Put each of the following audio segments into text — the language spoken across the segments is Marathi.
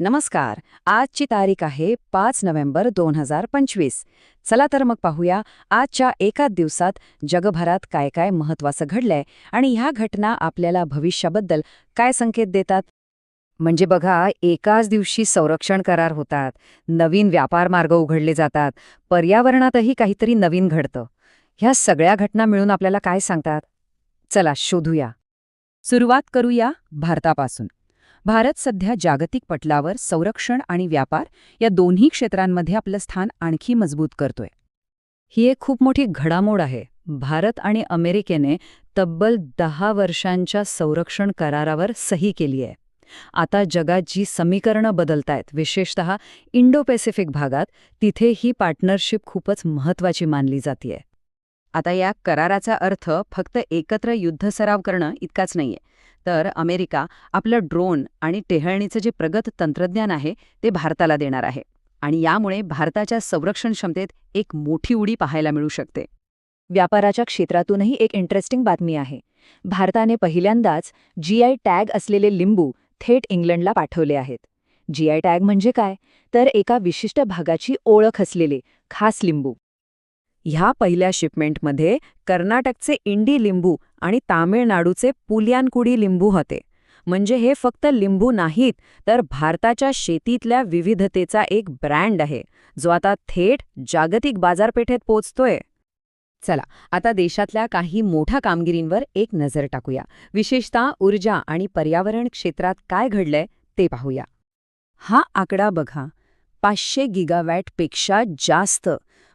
नमस्कार. आजची तारीख आहे पाच नोव्हेंबर दोन हजार पंचवीस. चला तर मग पाहूया आजच्या एकाच दिवसात जगभरात काय काय महत्वाचं घडलंय आणि ह्या घटना आपल्याला भविष्याबद्दल काय संकेत देतात? म्हणजे बघा एकाच दिवशी संरक्षण करार होतात नवीन व्यापार मार्ग उघडले जातात पर्यावरणातही काहीतरी नवीन घडतं. ह्या सगळ्या घटना मिळून आपल्याला काय सांगतात? चला शोधूया. सुरुवात करूया भारतापासून. भारत सध्या जागतिक पटलावर संरक्षण आणि व्यापार या दोन्ही क्षेत्रांमध्ये आपलं स्थान आणखी मजबूत करतोय. ही एक खूप मोठी घडामोड आहे. भारत आणि अमेरिकेने तब्बल दहा वर्षांच्या संरक्षण करारावर सही केली आहे. आता जगात जी समीकरणं बदलतायत विशेषतः इंडो पॅसिफिक भागात तिथे ही पार्टनरशिप खूपच महत्वाची मानली जातीय. आता या कराराचा अर्थ फक्त एकत्र युद्धसराव करणं इतकाच नाहीये. तर अमेरिका आपलं ड्रोन आणि टेहळणीचं जे प्रगत तंत्रज्ञान आहे ते भारताला देणार आहे. आणि यामुळे भारताच्या संरक्षण क्षमतेत एक मोठी उडी पाहायला मिळू शकते. व्यापाराच्या क्षेत्रातूनही एक इंटरेस्टिंग बातमी आहे. भारताने पहिल्यांदाच जीआय टॅग असलेले लिंबू थेट इंग्लंडला पाठवले आहेत. जीआय टॅग म्हणजे काय? तर एका विशिष्ट भागाची ओळख असलेले खास लिंबू. ह्या पहिल्या शिपमेंटमध्ये कर्नाटकचे इंडी लिंबू आणि तामिळनाडूचे पुलियानकुडी लिंबू होते. म्हणजे हे फक्त लिंबू नाहीत तर भारताच्या शेतीतल्या विविधतेचा एक ब्रँड आहे जो आता थेट जागतिक बाजारपेठेत पोचतोय चला आता देशातल्या काही मोठ्या कामगिरींवर एक नजर टाकूया. विशेषतः ऊर्जा आणि पर्यावरण क्षेत्रात काय घडलंय ते पाहूया. हा आकडा बघा. पाचशे गिगावॅटपेक्षा जास्त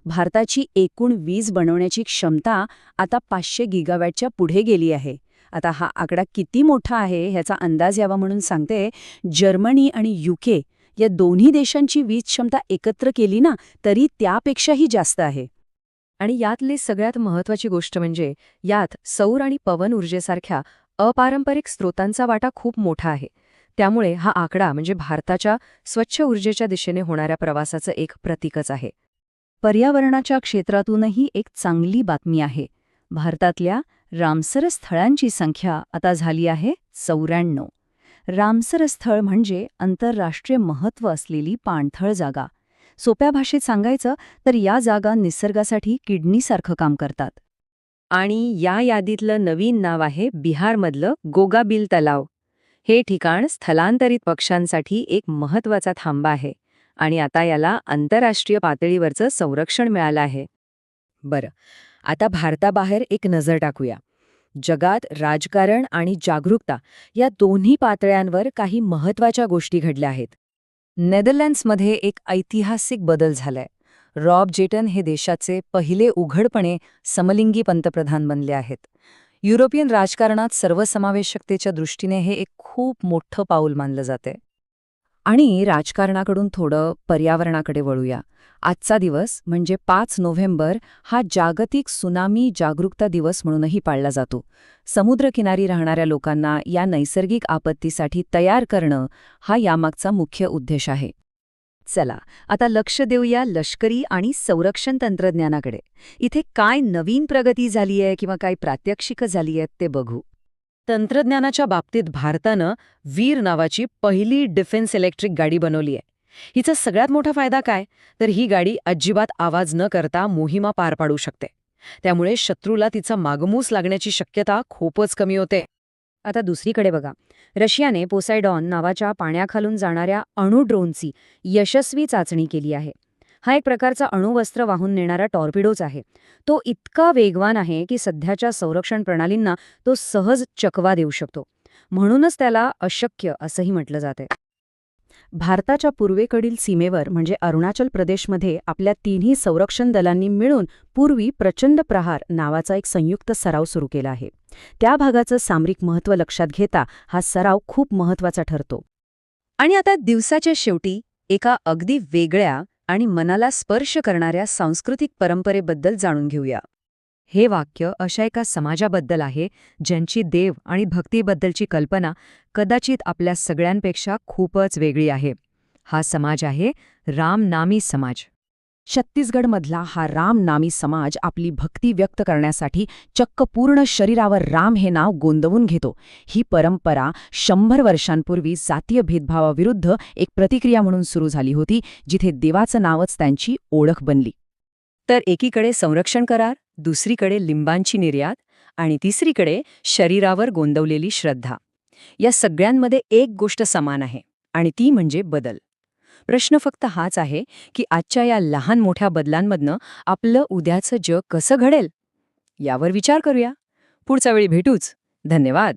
भारताची एकूण वीज बनवण्याची क्षमता आता पाचशे गिगावॅटच्या पुढे गेली आहे. आता हा आकडा किती मोठा आहे ह्याचा अंदाज यावा म्हणून सांगते जर्मनी आणि युके या दोन्ही देशांची वीज क्षमता एकत्र केली ना तरी त्यापेक्षाही जास्त आहे. आणि यातली सगळ्यात महत्वाची गोष्ट म्हणजे यात सौर आणि पवन ऊर्जेसारख्या अपारंपरिक स्रोतांचा वाटा खूप मोठा आहे. त्यामुळे हा आकडा म्हणजे भारताच्या स्वच्छ ऊर्जेच्या दिशेने होणाऱ्या प्रवासाचं एक प्रतीकच आहे. पर्यावरणाच्या क्षेत्रातूनही एक चांगली बातमी आहे. भारतातल्या रामसर स्थळांची संख्या आता झाली आहे चौऱ्याण्णव. रामसर स्थळ म्हणजे आंतरराष्ट्रीय महत्त्व असलेली पाणथळ जागा. सोप्या भाषेत सांगायचं तर या जागा निसर्गासाठी किडनीसारखं काम करतात. आणि या यादीतलं नवीन नाव आहे बिहारमधलं गोगाबिल तलाव. हे ठिकाण स्थलांतरित पक्ष्यांसाठी एक महत्त्वाचा थांबा आहे. आणि आता याला आंतरराष्ट्रीय पातळीवरचं संरक्षण मिळालं आहे. बरं आता भारताबाहेर एक नजर टाकूया. जगात राजकारण आणि जागरूकता या दोन्ही पातळ्यांवर काही महत्त्वाच्या गोष्टी घडल्या आहेत. नेदरलँड्समध्ये एक ऐतिहासिक बदल झालाय. रॉब जेटन हे देशाचे पहिले उघडपणे समलिंगी पंतप्रधान बनले आहेत. युरोपियन राजकारणात सर्वसमावेशकतेच्या दृष्टीने हे एक खूप मोठं पाऊल मानलं जाते आणि राजकारणाकडून थोडं पर्यावरणाकडे वळूया. आजचा दिवस म्हणजे पाच नोव्हेंबर हा जागतिक सुनामी जागरूकता दिवस म्हणूनही पाळला जातो. समुद्रकिनारी राहणाऱ्या लोकांना या नैसर्गिक आपत्तीसाठी तयार करणं हा यामागचा मुख्य उद्देश आहे. चला आता लक्ष देऊया लष्करी आणि संरक्षण तंत्रज्ञानाकडे. इथे काय नवीन प्रगती झालीय किंवा काय प्रात्यक्षिकं झाली आहेत ते बघू. तंत्रज्ञानाच्या बाबतीत भारतानं वीर नावाची पहिली डिफेन्स इलेक्ट्रिक गाडी बनवली आहे. हिचा सगळ्यात मोठा फायदा काय? तर ही गाडी अजिबात आवाज न करता मोहिमा पार पाडू शकते. त्यामुळे शत्रूला तिचा मागमूस लागण्याची शक्यता खूपच कमी होते. आता दुसरीकडे बघा. रशियाने पोसायडॉन नावाच्या पाण्याखालून जाणाऱ्या अणू ड्रोनची यशस्वी चाचणी केली आहे. हा एक प्रकारचा अणुवस्त्र वाहून नेणारा टॉर्पिडोच आहे. तो इतका वेगवान आहे की सध्याच्या संरक्षण प्रणालींना तो सहज चकवा देऊ शकतो. म्हणूनच त्याला अशक्य असंही म्हटलं जाते. भारताच्या पूर्वेकडील सीमेवर म्हणजे अरुणाचल प्रदेशमध्ये आपल्या तिन्ही संरक्षण दलांनी मिळून पूर्वी प्रचंड प्रहार नावाचा एक संयुक्त सराव सुरू केला आहे. त्या भागाचं सामरिक महत्त्व लक्षात घेता हा सराव खूप महत्त्वाचा ठरतो. आणि आता दिवसाच्या शेवटी एका अगदी वेगळ्या आणि मनाला स्पर्श करणाऱ्या सांस्कृतिक परंपरेबद्दल जाणून घेऊया. हे वाक्य अशा एका समाजाबद्दल आहे ज्यांची देव आणि भक्तीबद्दलची कल्पना कदाचित आपल्या सगळ्यांपेक्षा खूपच वेगळी आहे. हा समाज आहे रामनामी समाज. छत्तीसगडमधला हा राम नामी समाज आपली भक्ती व्यक्त करण्यासाठी चक्क पूर्ण शरीरावर राम हे नाव गोंदवून घेतो. ही परंपरा शंभर वर्षांपूर्वी जातीय भेदभावाविरुद्ध एक प्रतिक्रिया म्हणून सुरू झाली होती जिथे देवाचं नावच त्यांची ओळख बनली. तर एकीकडे संरक्षण करार दुसरीकडे लिंबांची निर्यात आणि तिसरीकडे शरीरावर गोंदवलेली श्रद्धा. या सगळ्यांमध्ये एक गोष्ट समान आहे आणि ती म्हणजे बदल. प्रश्न फक्त हाच आहे की आजच्या या लहान मोठ्या बदलांमधनं आपलं उद्याचं जग कसं घडेल? यावर विचार करूया. पुढच्या वेळी भेटूच. धन्यवाद.